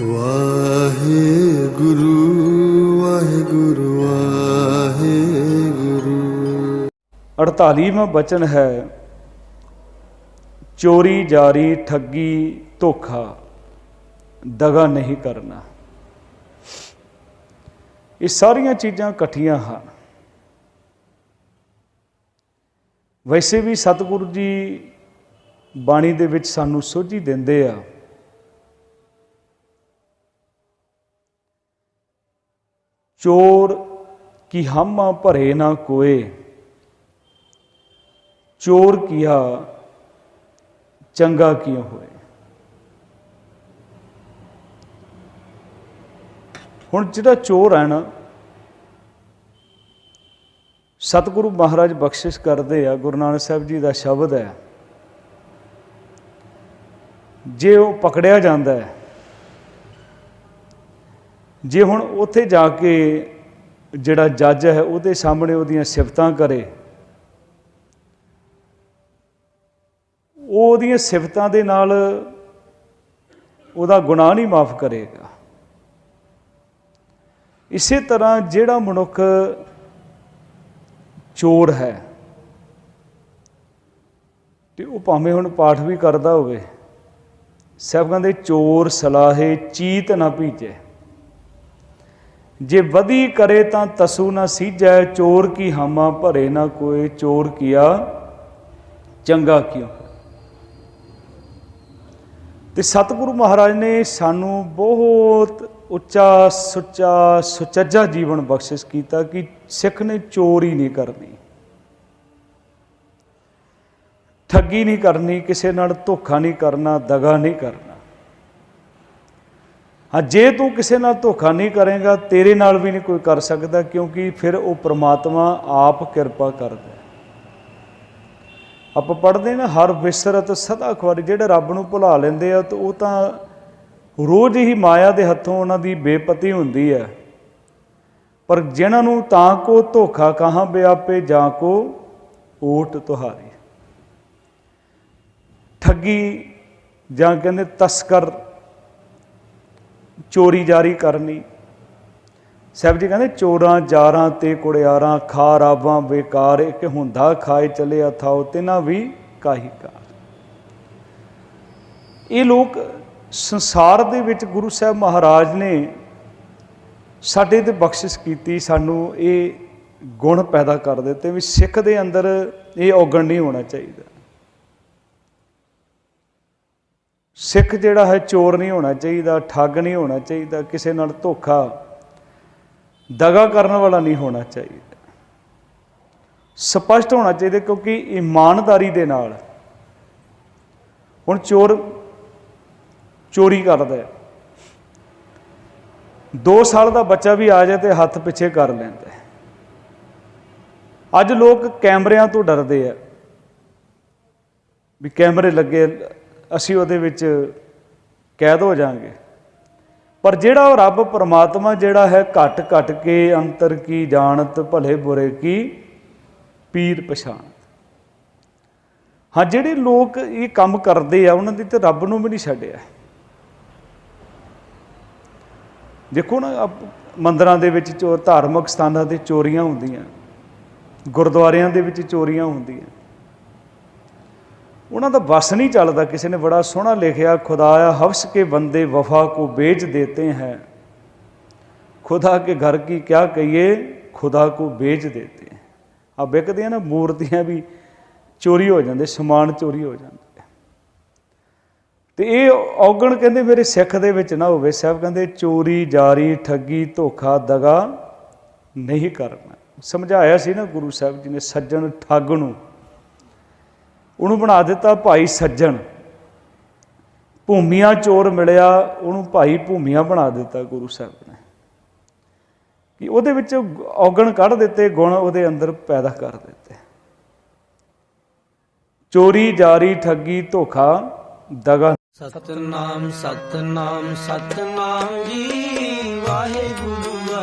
ਵਾਹਿਗੁਰੂ ਵਾਹਿਗੁਰੂ ਵਾਹਿਗੁਰੂ। 48ਵਾਂ ਬਚਨ ਹੈ, ਚੋਰੀ ਜਾਰੀ ਠੱਗੀ ਧੋਖਾ, ਦਗਾ ਨਹੀਂ ਕਰਨਾ। ਇਹ ਸਾਰੀਆਂ ਚੀਜ਼ਾਂ ਇਕੱਠੀਆਂ ਹਨ। ਵੈਸੇ ਵੀ ਸਤਿਗੁਰੂ ਜੀ ਬਾਣੀ ਦੇ ਵਿੱਚ ਸਾਨੂੰ ਸੋਝੀ ਦਿੰਦੇ ਆ ਚੋਰ ਕੀ ਹਮਾ ਭਰੇ ਨਾ ਕੋਏ। ਚੋਰ ਕੀਆ ਚੰਗਾ ਕਿਉ ਹੋਏ। ਹੁਣ ਜਿਹੜਾ ਚੋਰ ਹੈ ਨਾ, ਸਤਿਗੁਰੂ ਮਹਾਰਾਜ ਬਖਸ਼ਿਸ਼ ਕਰਦੇ ਆ, ਗੁਰੂ ਨਾਨਕ ਸਾਹਿਬ ਜੀ ਦਾ ਸ਼ਬਦ ਹੈ। ਜੇ ਉਹ ਪਕੜਿਆ ਜਾਂਦਾ ਹੈ ਜੇ ਹੁਣ ਉੱਥੇ ਜਾ ਕੇ ਜਿਹੜਾ ਜੱਜ ਹੈ ਉਹਦੇ ਸਾਹਮਣੇ ਉਹਦੀਆਂ ਸਿਫਤਾਂ ਕਰੇ, ਉਹ ਉਹਦੀਆਂ ਸਿਫਤਾਂ ਦੇ ਨਾਲ ਉਹਦਾ ਗੁਨਾਹ ਨਹੀਂ ਮਾਫ ਕਰੇਗਾ। ਇਸੇ ਤਰ੍ਹਾਂ ਜਿਹੜਾ ਮਨੁੱਖ ਚੋਰ ਹੈ, ਤੇ ਉਹ ਭਾਵੇਂ ਹੁਣ ਪਾਠ ਵੀ ਕਰਦਾ ਹੋਵੇ, ਸਭ ਕਹਿੰਦੇ ਚੋਰ, ਸਲਾਹੇ, ਚੀਤ ਨਾ ਭੀਜੇ ਜੇ ਵਧੀ ਕਰੇ ਤਾਂ ਤਸੂ ਨਾ ਸੀਜੈ, ਚੋਰ ਕੀ ਹਾਮਾ ਭਰੇ ਨਾ ਕੋਏ ਚੋਰ ਕੀਆ ਚੰਗਾ ਕਿਉ? ਤੇ ਸਤਿਗੁਰੂ ਮਹਾਰਾਜ ਨੇ ਸਾਨੂੰ ਬਹੁਤ ਉੱਚਾ, ਸੁੱਚਾ, ਸੁਚੱਜਾ ਜੀਵਨ ਬਖਸ਼ਿਸ਼ ਕੀਤਾ ਕਿ ਸਿੱਖ ਨੇ ਚੋਰੀ ਨਹੀਂ ਕਰਨੀ। ਠੱਗੀ ਨਹੀਂ ਕਰਨੀ, ਕਿਸੇ ਨਾਲ ਧੋਖਾ ਨਹੀਂ ਕਰਨਾ, ਦਗਾ ਨਹੀਂ ਕਰਨਾ। ਹਾਂ, ਜੇ ਤੂੰ ਕਿਸੇ ਨਾਲ ਧੋਖਾ ਨਹੀਂ ਕਰੇਗਾ, ਤੇਰੇ ਨਾਲ ਵੀ ਨਹੀਂ ਕੋਈ ਕਰ ਸਕਦਾ, ਕਿਉਂਕਿ ਫਿਰ ਉਹ ਪ੍ਰਮਾਤਮਾ ਆਪ ਕਿਰਪਾ ਕਰਦਾ ਆਪਾਂ ਪੜ੍ਹਦੇ ਨਾ, ਹਰ ਵਿਸਰਤ ਸਦਾ ਖਵਾਰੀ ਜਿਹੜੇ ਰੱਬ ਨੂੰ ਭੁਲਾ ਲੈਂਦੇ ਆ, ਤੇ ਉਹ ਤਾਂ ਰੋਜ਼ ਹੀ ਮਾਇਆ ਦੇ ਹੱਥੋਂ ਉਹਨਾਂ ਦੀ ਬੇਪਤੀ ਹੁੰਦੀ ਹੈ। ਪਰ ਜਿਨ੍ਹਾਂ ਨੂੰ ਤਾਂ ਕੋ ਧੋਖਾ ਕਹਾਂ ਬਿਆਪੇ, ਜਾਂ ਕੋ ਓਟ ਤੁਹਾਰੀ। ਠੱਗੀ, ਜਾਂ ਕਹਿੰਦੇ ਤਸਕਰ ਚੋਰੀ ਜਾਰੀ ਕਰਨੀ। ਸਾਹਿਬ ਜੀ ਕਹਿੰਦੇ, ਚੋਰਾਂ, ਜਾਰਾਂ ਤੇ ਕੁੜਿਆਰਾਂ ਖਾ ਰਾਵਾਂ ਬੇਕਾਰ, ਇੱਕ ਹੁੰਦਾ ਖਾਏ ਚਲੇ ਥਾਉ ਤਿਨਾ ਵੀ ਕਾਹੀ ਕਾਰ। ਇਹ ਲੋਕ ਸੰਸਾਰ ਦੇ ਵਿੱਚ ਗੁਰੂ ਸਾਹਿਬ ਮਹਾਰਾਜ ਨੇ ਸਾਡੇ ਤੇ ਬਖਸ਼ਿਸ਼ ਕੀਤੀ, ਸਾਨੂੰ ਇਹ ਗੁਣ ਪੈਦਾ ਕਰ ਦਿੱਤੇ ਵੀ ਸਿੱਖ ਦੇ ਅੰਦਰ ਇਹ ਔਗਣ ਨਹੀਂ ਹੋਣਾ ਚਾਹੀਦਾ। ਸਿੱਖ ਜਿਹੜਾ ਹੈ ਚੋਰ ਨਹੀਂ ਹੋਣਾ ਚਾਹੀਦਾ, ਠੱਗ ਨਹੀਂ ਹੋਣਾ ਚਾਹੀਦਾ, ਕਿਸੇ ਨਾਲ ਧੋਖਾ, ਦਗਾ ਕਰਨ ਵਾਲਾ ਨਹੀਂ ਹੋਣਾ ਚਾਹੀਦਾ। ਸਪਸ਼ਟ ਹੋਣਾ ਚਾਹੀਦਾ ਕਿਉਂਕਿ ਇਮਾਨਦਾਰੀ ਦੇ ਨਾਲ ਹੁਣ ਚੋਰ ਚੋਰੀ ਕਰਦਾ ਹੈ। 2 ਸਾਲ ਦਾ ਬੱਚਾ ਵੀ ਆ ਜਾਏ ਤੇ ਹੱਥ ਪਿੱਛੇ ਕਰ ਲੈਂਦਾ ਹੈ। ਅੱਜ ਲੋਕ ਕੈਮਰਿਆਂ ਤੋਂ ਡਰਦੇ ਆ ਵੀ ਕੈਮਰੇ ਲੱਗੇ ਅਸੀਂ ਉਹਦੇ ਵਿੱਚ ਕੈਦ ਹੋ ਜਾਾਂਗੇ। ਪਰ ਜਿਹੜਾ ਉਹ ਰੱਬ ਪਰਮਾਤਮਾ ਜਿਹੜਾ ਹੈ, ਘਟ ਘਟ ਕੇ ਅੰਤਰ ਕੀ ਜਾਣਤ, ਭਲੇ ਬੁਰੇ ਕੀ ਪੀਰ ਪਛਾਣ। ਹਾਂ, ਜਿਹੜੇ ਲੋਕ ਇਹ ਕੰਮ ਕਰਦੇ ਆ, ਉਹਨਾਂ ਦੀ ਤੇ ਰੱਬ ਨੂੰ ਵੀ ਨਹੀਂ ਛੱਡਿਆ। ਦੇਖੋ ਨਾ ਮੰਦਰਾਂ ਦੇ ਵਿੱਚ ਚੋਰ ਧਾਰਮਿਕ ਸਥਾਨਾਂ ਤੇ ਚੋਰੀਆਂ ਹੁੰਦੀਆਂ। ਗੁਰਦੁਆਰਿਆਂ ਦੇ ਵਿੱਚ ਚੋਰੀਆਂ ਹੁੰਦੀਆਂ। ਉਹਨਾਂ ਦਾ ਵਸ ਨਹੀਂ ਚੱਲਦਾ। ਕਿਸੇ ਨੇ ਬੜਾ ਸੋਹਣਾ ਲਿਖਿਆ ਖੁਦਾਇਆ ਹਵਸ ਕੇ ਬੰਦੇ ਵਫਾ ਕੋ ਵੇਚ ਦੇਤੇ ਹੈ। ਖੁਦਾ ਕੇ ਘਰ ਕੀ ਕਿਆ ਕਹੀਏ, ਖੁਦਾ ਕੋ ਵੇਚ ਦੇਤੇ हैं ਆ ਵਿਕਦੀਆਂ ਨਾ ਮੂਰਤੀਆਂ ਵੀ ਚੋਰੀ ਹੋ ਜਾਂਦੇ, ਸਮਾਨ ਚੋਰੀ ਹੋ ਜਾਂਦਾ। ਤੇ ਇਹ ਔਗਣ ਕਹਿੰਦੇ ਮੇਰੇ ਸਿੱਖ ਦੇ ਵਿੱਚ ਨਾ ਹੋਵੇ। ਸਾਹਿਬ ਕਹਿੰਦੇ, ਚੋਰੀ, ਜਾਰੀ, ਠੱਗੀ, ਧੋਖਾ, ਦਗਾ ਨਹੀਂ ਕਰਨਾ। ਸਮਝਾਇਆ ਸੀ ਨਾ ਗੁਰੂ ਸਾਹਿਬ ਜੀ ਨੇ, ਸੱਜਣ ਠੱਗ ਨੂੰ ਉਹਨੂੰ ਬਣਾ ਦਿੱਤਾ ਭਾਈ ਸੱਜਣ। ਭੂਮੀਆਂ ਚੋਰ ਮਿਲਿਆ, ਉਹਨੂੰ ਭਾਈ ਭੂਮੀਆਂ ਬਣਾ ਦਿੱਤਾ ਗੁਰੂ ਸਾਹਿਬ ਨੇ। ਕਿ ਉਹਦੇ ਵਿੱਚ ਔਗਣ ਕੱਢ ਦਿੱਤੇ, ਗੁਣ ਉਹਦੇ ਅੰਦਰ ਪੈਦਾ ਕਰ ਦਿੱਤੇ। ਚੋਰੀ, ਜਾਰੀ, ਠੱਗੀ, ਧੋਖਾ, ਦਗਾ। ਸਤਨਾਮ ਸਤਨਾਮ ਸਤਨਾਮ ਜੀ, ਵਾਹਿਗੁਰੂ